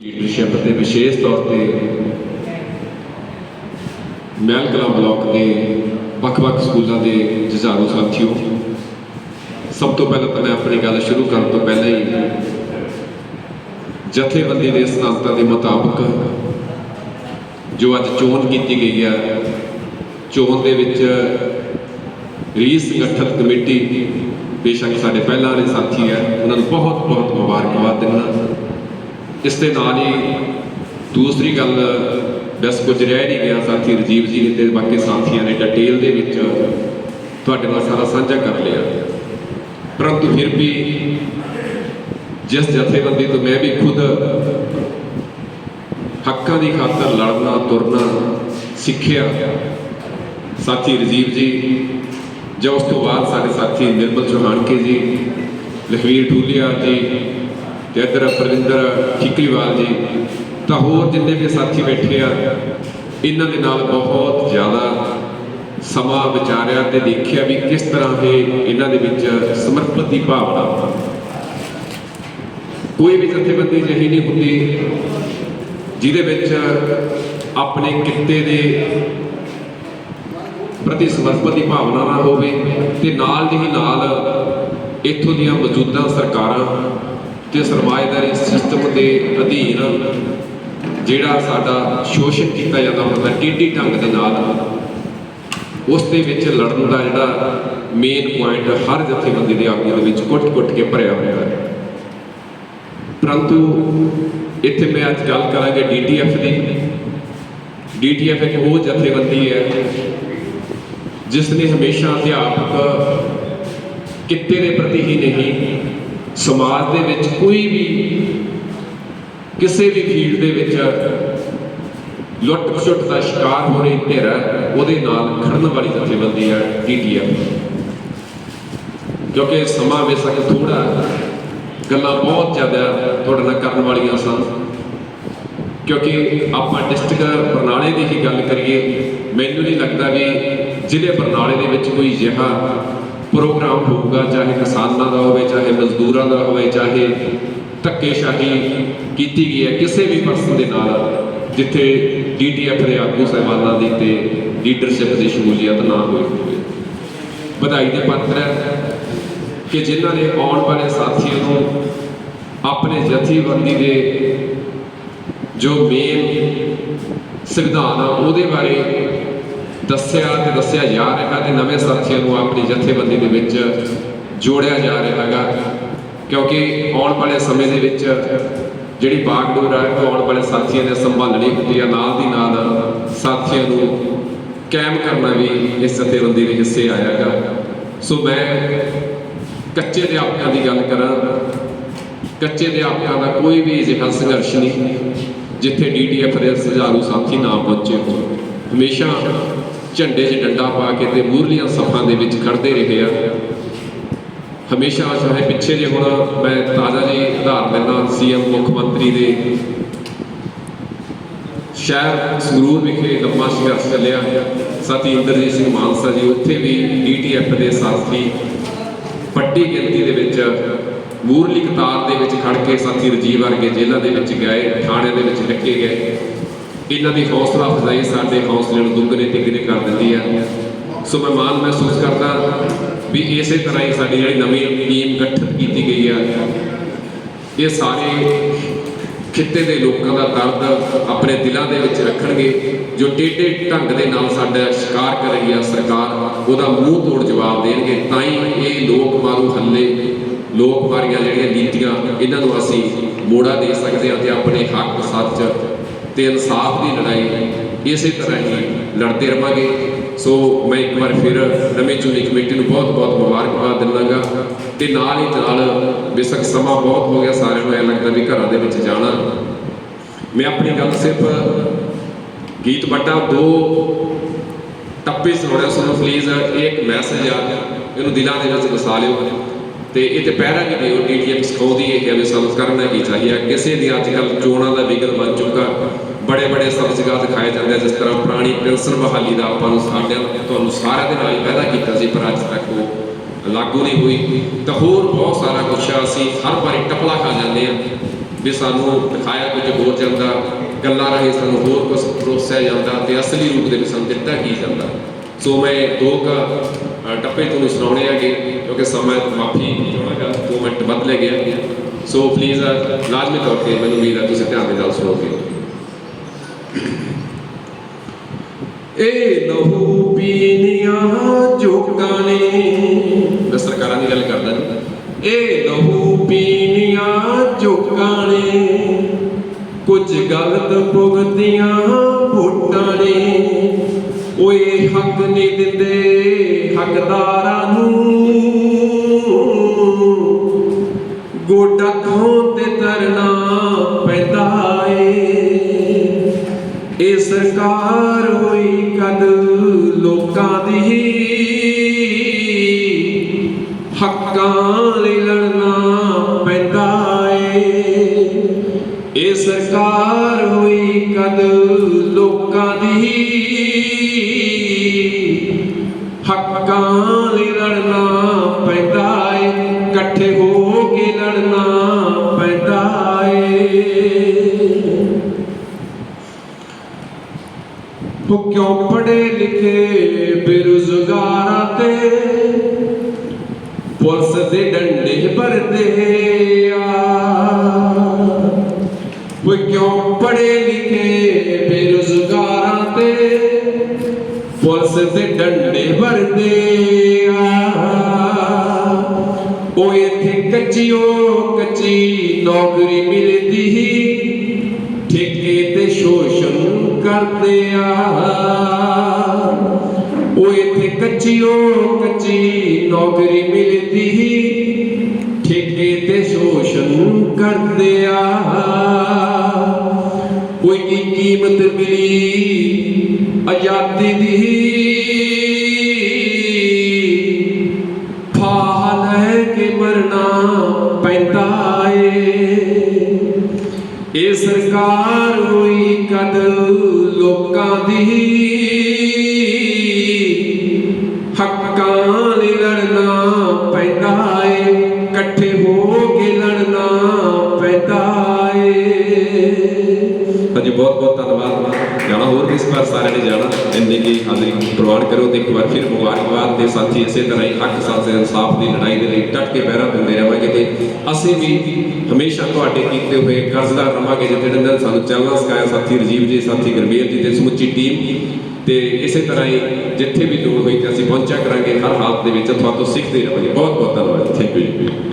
Leadership ਤੇ ਵਿਸ਼ੇਸ਼ ਤੌਰ ਤੇ ਮਹਿਲ ਕਲਾਂ ਬਲਾਕ ਦੇ ਵੱਖ-ਵੱਖ ਸਕੂਲਾਂ ਦੇ ਜੁਝਾਰੂ ਸਾਥੀਓ, ਸਭ ਤੋਂ ਪਹਿਲਾਂ ਤਾਂ ਮੈਂ ਆਪਣੀ ਗੱਲ ਸ਼ੁਰੂ ਕਰਨ ਤੋਂ ਪਹਿਲਾਂ ਹੀ ਜਥੇਬੰਦੀ ਦੇ ਸਿਧਾਂਤਾਂ ਦੇ ਮੁਤਾਬਕ ਜੋ ਅੱਜ ਚੋਣ ਕੀਤੀ ਗਈ ਹੈ ਚੋਣ ਦੇ ਵਿੱਚ ਰੀ ਸੰਗਠਤ ਕਮੇਟੀ, ਬੇਸ਼ੱਕ ਸਾਡੇ ਪਹਿਲਾਂ ਵਾਲੇ ਸਾਥੀ ਹੈ ਉਹਨਾਂ ਨੂੰ ਬਹੁਤ ਬਹੁਤ ਮੁਬਾਰਕਬਾਦ ਦਿੰਦਾ। ਇਸ ਦੇ ਨਾਲ ਹੀ ਦੂਸਰੀ ਗੱਲ, ਬਸ ਕੁਝ ਰਹਿ ਨਹੀਂ ਗਿਆ, ਸਾਥੀ ਰਜੀਵ ਜੀ ਨੇ ਤੇ ਬਾਕੀ ਸਾਥੀਆਂ ਨੇ ਡਿਟੇਲ ਦੇ ਵਿੱਚ ਤੁਹਾਡੇ ਨਾਲ ਸਾਰਾ ਸਾਂਝਾ ਕਰ ਲਿਆ। ਪਰੰਤੂ ਫਿਰ ਵੀ ਜਿਸ ਜਥੇਬੰਦੀ ਤੋਂ ਮੈਂ ਵੀ ਖੁਦ ਹੱਕਾਂ ਦੀ ਖਾਤਰ ਲੜਨਾ, ਤੁਰਨਾ ਸਿੱਖਿਆ, ਸਾਥੀ ਰਜੀਵ ਜੀ, ਜਾਂ ਉਸ ਤੋਂ ਬਾਅਦ ਸਾਡੇ ਸਾਥੀ ਨਿਰਮਲ ਚੌਹਾਨਕੇ ਜੀ, ਲਖਵੀਰ ਠੂਲੀਆ ਜੀ ਤੇ ਇੱਧਰ ਪ੍ਰਵਿੰਦਰ ਠੀਕਰੀਵਾਲ ਜੀ। ਤਾਂ ਹੋਰ ਜਿੰਨੇ ਵੀ ਸਾਥੀ ਬੈਠੇ ਆ, ਇਹਨਾਂ ਦੇ ਨਾਲ ਬਹੁਤ ਜ਼ਿਆਦਾ ਸਮਾਂ ਵਿਚਾਰਿਆ ਤੇ ਦੇਖਿਆ ਵੀ ਕਿਸ ਤਰ੍ਹਾਂ ਇਹ ਇਹਨਾਂ ਦੇ ਵਿੱਚ ਸਮਰਪਿਤ ਦੀ ਭਾਵਨਾ ਕੋਈ ਵੀ ਜਥੇਬੰਦੀ ਜਿਹੀ ਨਹੀਂ ਹੁੰਦੀ, ਜਿਹਦੇ ਵਿੱਚ ਆਪਣੇ ਕਿੱਤੇ ਦੇ ਪ੍ਰਤੀ ਸਮਰਪਿਤ ਦੀ ਭਾਵਨਾ ਨਾ ਹੋਵੇ ਤੇ ਨਾਲ ਦੀ ਹੀ ਨਾਲ ਇੱਥੋਂ ਦੀਆਂ ਮੌਜੂਦਾ ਸਰਕਾਰਾਂ ਤੇ ਸਰਮਾਏਦਾਰੀ ਸਿਸਟਮ ਦੇ ਅਧੀਨ ਜਿਹੜਾ ਸਾਡਾ ਸ਼ੋਸ਼ਣ ਕੀਤਾ ਜਾਂਦਾ ਹੁੰਦਾ ਟੇਢੀ ਢੰਗ ਦੇ ਨਾਲ, ਉਸ ਦੇ ਵਿੱਚ ਲੜਨ ਦਾ ਜਿਹੜਾ ਮੇਨ ਪੁਆਇੰਟ ਹਰ ਜਥੇਬੰਦੀ ਦੇ ਆਗੂ ਦੇ ਵਿੱਚ ਕੁੱਟ-ਕੁੱਟ ਕੇ ਭਰਿਆ ਹੋਇਆ ਹੈ। ਪਰੰਤੂ ਇੱਥੇ ਮੈਂ ਅੱਜ ਗੱਲ ਕਰਾਂਗੇ ਡੀਟੀਐਫ ਦੀ। ਡੀਟੀਐਫ ਇੱਕ ਉਹ ਜਥੇਬੰਦੀ ਹੈ, ਜਿਸ ਨੇ ਹਮੇਸ਼ਾ ਅਧਿਆਪਕ ਕਿੱਤੇ ਦੇ ਪ੍ਰਤੀ ਹੀ ਨਹੀਂ ਸਮਾਜ ਦੇ ਵਿੱਚ ਕੋਈ ਵੀ ਕਿਸੇ ਵੀ ਫੀਲਡ ਦੇ ਵਿੱਚ ਲੁੱਟ ਖਸੁੱਟ ਦਾ ਸ਼ਿਕਾਰ ਹੋ ਰਹੀ ਧਿਰ ਹੈ, ਉਹਦੇ ਨਾਲ ਖੜਨ ਵਾਲੀ ਜਥੇਬੰਦੀ ਹੈ ਡੀਟੀਐਫ ਕਿਉਂਕਿ ਸਮਾਂ ਬੇਸ਼ੱਕ ਥੋੜਾ ਗੱਲਾਂ ਬਹੁਤ ਜ਼ਿਆਦਾ ਤੁਹਾਡੇ ਨਾਲ ਕਰਨ ਵਾਲੀਆਂ ਸਨ। ਕਿਉਂਕਿ ਆਪਾਂ ਡਿਸਟ੍ਰਿਕਟ ਬਰਨਾਲੇ ਦੀ ਹੀ ਗੱਲ ਕਰੀਏ, ਮੈਨੂੰ ਨਹੀਂ ਲੱਗਦਾ ਵੀ ਜ਼ਿਲ੍ਹੇ ਬਰਨਾਲੇ ਦੇ ਵਿੱਚ ਕੋਈ ਅਜਿਹਾ ਪ੍ਰੋਗਰਾਮ ਹੋਊਗਾ, ਚਾਹੇ ਕਿਸਾਨਾਂ ਦਾ ਹੋਵੇ, ਚਾਹੇ ਮਜ਼ਦੂਰਾਂ ਦਾ ਹੋਵੇ, ਚਾਹੇ ਧੱਕੇਸ਼ਾਹੀ ਕੀਤੀ ਗਈ ਹੈ, ਕਿਸੇ ਵੀ ਪਰਸਨ ਦੇ ਨਾਲ, ਜਿੱਥੇ ਡੀਟੀਐਫ ਦੇ ਆਗੂ ਸਹਿਬਾਨਾਂ ਦੀ ਤੇ ਲੀਡਰਸ਼ਿਪ ਦੀ ਸ਼ਮੂਲੀਅਤ ਨਾ ਹੋਈ ਹੋਵੇ। ਵਧਾਈ ਦੇ ਪਾਤਰ ਹੈ ਕਿ ਜਿਨ੍ਹਾਂ ਨੇ ਆਉਣ ਵਾਲੇ ਸਾਥੀਆਂ ਨੂੰ ਆਪਣੇ ਜਥੇਬੰਦੀ ਦੇ ਜੋ ਮੇਨ ਸੰਵਿਧਾਨ ਆ, ਉਹਦੇ ਬਾਰੇ ਦੱਸਿਆ ਤੇ ਦੱਸਿਆ ਜਾ ਰਿਹਾ ਤੇ ਨਵੇਂ ਸਾਥੀਆਂ ਨੂੰ ਆਪਣੀ ਜਥੇਬੰਦੀ ਦੇ ਵਿੱਚ ਜੋੜਿਆ ਜਾ ਰਿਹਾ ਹੈਗਾ। ਕਿਉਂਕਿ ਆਉਣ ਵਾਲੇ ਸਮੇਂ ਦੇ ਵਿੱਚ ਜਿਹੜੀ ਬਾਗਡੋਰ ਹੈ, ਉਹ ਆਉਣ ਵਾਲੇ ਸਾਥੀਆਂ ਨੇ ਸੰਭਾਲਣੀ ਹੁੰਦੀ ਹੈ ਨਾਲ ਦੀ ਨਾਲ ਸਾਥੀਆਂ ਨੂੰ ਕਾਇਮ ਕਰਨਾ ਵੀ ਇਸ ਜਥੇਬੰਦੀ ਦੇ ਹਿੱਸੇ ਆਇਆਗਾ ਸੋ ਮੈਂ ਕੱਚੇ ਅਧਿਆਪਕਾਂ ਦੀ ਗੱਲ ਕਰਾਂ। ਕੱਚੇ ਅਧਿਆਪਕਾਂ ਦਾ ਕੋਈ ਵੀ ਅਜਿਹਾ ਸੰਘਰਸ਼ ਨਹੀਂ, ਜਿੱਥੇ ਡੀਡੀਐਫ ਦੇ ਸੁਝਾਰੂ ਸਾਥੀ ਨਾ ਪਹੁੰਚੇ ਹੋਣ। ਹਮੇਸ਼ਾ ਝੰਡੇ 'ਚ ਡੰਡਾ ਪਾ ਕੇ ਤੇ ਮੂਰਲੀਆਂ ਸਫਾਂ ਦੇ ਵਿੱਚ ਖੜਦੇ ਰਹੇ ਆ। ਹਮੇਸ਼ਾ ਚਾਹੇ ਪਿੱਛੇ ਜੇ ਹੁਣ, ਮੈਂ ਤਾਜ਼ਾ ਜੀ ਉਦਾਹਰਨ ਦਿੰਦਾ, ਸੀਐਮ, ਮੁੱਖ ਮੰਤਰੀ ਦੇ। ਸ਼ਹਿਰ ਸੰਗਰੂਰ ਵਿਖੇ ਲੰਮਾ ਸੰਘਰਸ਼ ਚੱਲਿਆ। ਸਾਥੀ ਇੰਦਰਜੀਤ ਸਿੰਘ ਮਾਨਸਾ ਜੀ, ਉੱਥੇ ਵੀ ਡੀਟੀਐਫ ਦੇ ਸਾਥੀ ਵੱਡੀ ਗਿਣਤੀ ਦੇ ਵਿੱਚ ਮੂਰਲੀ ਕਤਾਰ ਦੇ ਵਿੱਚ ਖੜ ਕੇ ਸਾਥੀ ਰਜੀਵ ਵਰਗੇ ਜੇਲ੍ਹਾਂ ਦੇ ਵਿੱਚ ਗਏ, ਥਾਣਿਆਂ ਦੇ ਵਿੱਚ ਰੱਖੇ ਗਏ। ਇਹਨਾਂ ਦੀ ਹੌਸਲਾ ਅਫਜ਼ਾਈ ਸਾਡੇ ਹੌਸਲੇ ਨੂੰ ਦੁੱਗਣੇ ਤਿੱਗਣੇ ਕਰ ਦਿੰਦੀ ਹੈ ਸੋ ਮੈਂ ਮਾਣ ਮਹਿਸੂਸ ਕਰਦਾ ਵੀ ਇਸੇ ਤਰ੍ਹਾਂ ਹੀ ਸਾਡੀ ਜਿਹੜੀ ਨਵੀਂ ਟੀਮ ਗਠਿਤ ਕੀਤੀ ਗਈ ਹੈ ਇਹ ਸਾਰੇ ਖਿੱਤੇ ਦੇ ਲੋਕਾਂ ਦਾ ਦਰਦ ਆਪਣੇ ਦਿਲਾਂ ਦੇ ਵਿੱਚ ਰੱਖਣਗੇ, ਜੋ ਟੇਢੇ ਢੰਗ ਦੇ ਨਾਲ ਸਾਡਾ ਸ਼ਿਕਾਰ ਕਰ ਰਹੀ ਹੈ ਸਰਕਾਰ, ਉਹਦਾ ਮੂੰਹ ਤੋੜ ਜਵਾਬ ਦੇਣਗੇ। ਤਾਂ ਹੀ ਇਹ ਲੋਕ ਮਾਰੂ ਹੱਲੇ, ਲੋਕ ਵਾਰੀਆਂ ਜਿਹੜੀਆਂ ਨੀਤੀਆਂ, ਇਹਨਾਂ ਨੂੰ ਅਸੀਂ ਮੋੜਾ ਦੇ ਸਕਦੇ ਹਾਂ ਤੇ ਆਪਣੇ ਹੱਕ ਸੱਚ ਤੇ ਇਨਸਾਫ ਦੀ ਲੜਾਈ ਇਸੇ ਤਰ੍ਹਾਂ ਹੀ ਲੜਦੇ ਰਵਾਂਗੇ। ਸੋ ਮੈਂ ਇੱਕ ਵਾਰ ਫਿਰ ਨਵੀਂ ਚੁਣੀ ਕਮੇਟੀ ਨੂੰ ਬਹੁਤ ਬਹੁਤ ਮੁਬਾਰਕਬਾਦ ਦਿੰਦਾਗਾ ਤੇ ਨਾਲ ਹੀ ਨਾਲ ਬੇਸ਼ੱਕ ਸਮਾਂ ਬਹੁਤ ਹੋ ਗਿਆ ਸਾਰਿਆਂ ਨੂੰ, ਐ ਲੱਗਦਾ ਵੀ ਘਰਾਂ ਦੇ ਵਿੱਚ ਜਾਣਾ। ਮੈਂ ਆਪਣੀ ਗੱਲ ਸਿਰਫ ਗੀਤ ਬੱਟਾ ਦੋ ਟੱਪੇ ਸੁਣਾਉਣਾ, ਸੁਣੋ ਪਲੀਜ਼ ਇਹ ਇੱਕ ਮੈਸੇਜ ਆ। ਇਹਨੂੰ ਦਿਲਾਂ ਦੇ ਵਿੱਚ ਵਸਾ ਲਿਓ। ਤੇ ਇਹ ਤੇ ਪਹਿਰਾ ਵੀ ਦਿਓ ਡੀਟੀਐਮ ਸਿਖਾਉਂਦੀ ਹੈ ਕਿ ਹਮੇ ਸਾਨੂੰ ਕਰਨਾ ਕੀ ਚਾਹੀਦਾ ਕਿਸੇ ਦੀ ਅੱਜ ਕੱਲ੍ਹ ਚੋਣਾਂ ਦਾ ਵਿਗਲ ਬਣ ਚੁੱਕਾ ਬੜੇ ਬੜੇ ਸਬਜ਼ਗਾ ਦਿਖਾਏ ਜਾਂਦੇ ਆ, ਜਿਸ ਤਰ੍ਹਾਂ ਪੁਰਾਣੀ ਪੈਨਸ਼ਨ ਬਹਾਲੀ ਦਾ ਆਪਾਂ ਨੂੰ ਸਾਡੇ ਤੁਹਾਨੂੰ ਸਾਰਿਆਂ ਦੇ ਨਾਲ ਹੀ ਪੈਦਾ ਕੀਤਾ ਸੀ ਪਰ ਅੱਜ ਤੱਕ ਉਹ ਲਾਗੂ ਨਹੀਂ ਹੋਈ। ਤਾਂ ਹੋਰ ਬਹੁਤ ਸਾਰਾ ਕੁਛ ਆ, ਅਸੀਂ ਹਰ ਵਾਰੀ ਟਪਲਾ ਖਾ ਜਾਂਦੇ ਆ ਵੀ ਸਾਨੂੰ ਦਿਖਾਇਆ ਕੁਝ ਹੋਰ ਜਾਂਦਾ ਗੱਲਾਂ ਰਾਹੀਂ ਸਾਨੂੰ ਹੋਰ ਕੁਝ ਪਰੋਸਿਆ ਜਾਂਦਾ ਤੇ ਅਸਲੀ ਰੂਪ ਦੇ ਵਿੱਚ ਸਾਨੂੰ ਦਿੱਤਾ ਕੀ ਜਾਂਦਾ। ਸੋ ਮੈਂ ਦੋ ਕ ਟੱਪੇ ਤੁਹਾਨੂੰ ਸੁਣਾਉਣੇ ਹੈਗੇ। ਕਿਉਂਕਿ ਸਮਾਂ ਮਾਫੀ ਚਾਹਾਂਗਾ ਦੋ ਮਿੰਟ ਵੱਧ ਲੈ ਗਿਆ ਸੋ ਪਲੀਜ਼ ਲਾਜ਼ਮੀ ਤੌਰ ਤੇ ਮੈਨੂੰ ਉਮੀਦ ਹੈ ਤੁਸੀਂ ਧਿਆਨ ਦੇ ਨਾਲ ਸੁਣੋਗੇ। ਇਹ ਲਹੂ ਪੀਨੀਆਂ ਜੋਗਾਂ ਨੇ। ਮੈਂ ਸਰਕਾਰਾਂ ਦੀ ਗੱਲ ਕਰਦਾ ਜੀ ਇਹ ਲਹੂ ਪੀਨੀਆਂ ਜੋਗਾਂ ਨੇ। ਕੁਝ ਗਲਤ ਭੁਗਤੀਆਂ ਵੋਟਾਂ ਨੇ। ਓਏ ਹੱਕ ਨਹੀਂ ਦਿੰਦੇ ਹੱਕਦਾਰਾਂ ਨੂੰ। ਗੋਡਾ ਤੋਂ ਤੇ ਤਰਨਾ ਪੈਂਦਾ ਏ। ਇਹ ਸਰਕਾਰ ਹੋਈ ਕਦ ਲੋਕਾਂ ਦੀ। ਹੱਕਾਂ ਲਈ ਲੜਨਾ ਪੈਂਦਾ ਏ। ਇਹ ਸਰਕਾਰ ਹੋਈ ਕਦ ਲੋਕਾਂ ਦੀ। ਹੱਕਾਂ ਲਈ ਲੜਨਾ ਪੈਂਦਾ ਏ। ਇਕੱਠੇ ਹੋ ਕੇ ਪੈਂਦਾ ਏ ਉਹ ਕਿਉਂ ਪੜੇ ਲਿਖੇ ਬੇਰੁਜ਼ਗਾਰਾਂ ਤੇ? ਪੁਲਿਸ ਦੇ ਡੰਡੇ ਭਰਦੇ ਆ। ਉਹ ਕਿਉਂ ਪੜੇ ਲਿਖੇ ਬੇਰੁਜ਼ਗਾਰਾਂ ਤੇ? ਪੁਲਿਸ ਦੇ ਡੰਡੇ ਭਰਦੇ ਆ। ਉਹ ਇੱਥੇ ਕੱਚੀਓ ਕੱਚੀ ਨੌਕਰੀ ਮਿਲਦੀ ਠੇਕੇ ਤੇ ਸ਼ੋਸ਼ਣ ਕਰਦੇ ਆ। ਉਹ ਇੱਥੇ ਕੱਚੀਓ ਕੱਚੀ ਨੌਕਰੀ ਮਿਲਦੀ ਠੇਕੇ ਤੇ ਸ਼ੋਸ਼ਣ ਕਰਦੇ ਆ। ਕੋਈ ਕੀ ਕੀਮਤ ਮਿਲੀ? ਆਜ਼ਾਦੀ ਦੀ ਪੈਂਦਾ ਇਹ ਸਰਕਾਰ ਹੋਈ ਕਦ ਲੋਕਾਂ ਦੀ? ਹੱਕਾਂ ਲਈ ਲੜਨਾ ਪੈਂਦਾ ਏ, ਇਕੱਠੇ ਹੋ ਕੇ ਲੜਨਾ ਪੈਂਦਾ ਏ। ਹਾਂਜੀ ਬਹੁਤ ਬਹੁਤ ਧੰਨਵਾਦ। ਹੋਰ ਇਸ ਵਾਰ ਸਾਰਿਆਂ ਨੇ ਜਾਣਾ। ਇੰਨੇ ਕੀ ਹਾਜ਼ਰੀ ਪ੍ਰਵਾਨ ਕਰੋ ਤੇ ਇੱਕ ਵਾਰ ਫਿਰ ਮੁਬਾਰਕਬਾਦ ਦੇ ਸਾਥੀ ਇਸੇ ਤਰ੍ਹਾਂ ਹੀ ਹੱਕ ਸੱਚ ਤੇ ਇਨਸਾਫ ਦੀ ਲੜਾਈ ਦੇ ਲਈ ਡਟ ਕੇ ਪਹਿਰਾ ਦਿੰਦੇ ਰਹਾਂਗੇ ਤੇ ਅਸੀਂ ਵੀ ਹਮੇਸ਼ਾ ਤੁਹਾਡੇ ਕੀਤੇ ਹੋਏ ਕਰਜ਼ਦਾਰ ਰਵਾਂਗੇ ਜਿੱਥੇ ਡੰਗਰ ਸਾਨੂੰ ਚੱਲਣਾ ਸਿਖਾਇਆ ਸਾਥੀ ਰਜੀਵ ਜੀ, ਸਾਥੀ ਗੁਰਮੇਲ ਜੀ ਤੇ ਸਮੁੱਚੀ ਟੀਮ। ਤੇ ਇਸੇ ਤਰ੍ਹਾਂ ਹੀ ਜਿੱਥੇ ਵੀ ਲੋੜ ਹੋਈ ਤੇ ਅਸੀਂ ਪਹੁੰਚਿਆ ਕਰਾਂਗੇ ਹਰ ਹਾਲਤ ਦੇ ਵਿੱਚ। ਤੁਹਾਨੂੰ ਸਿੱਖਦੇ ਰਹਾਂਗੇ ਬਹੁਤ ਬਹੁਤ ਧੰਨਵਾਦ। ਥੈਂਕ ਯੂ ਜੀ।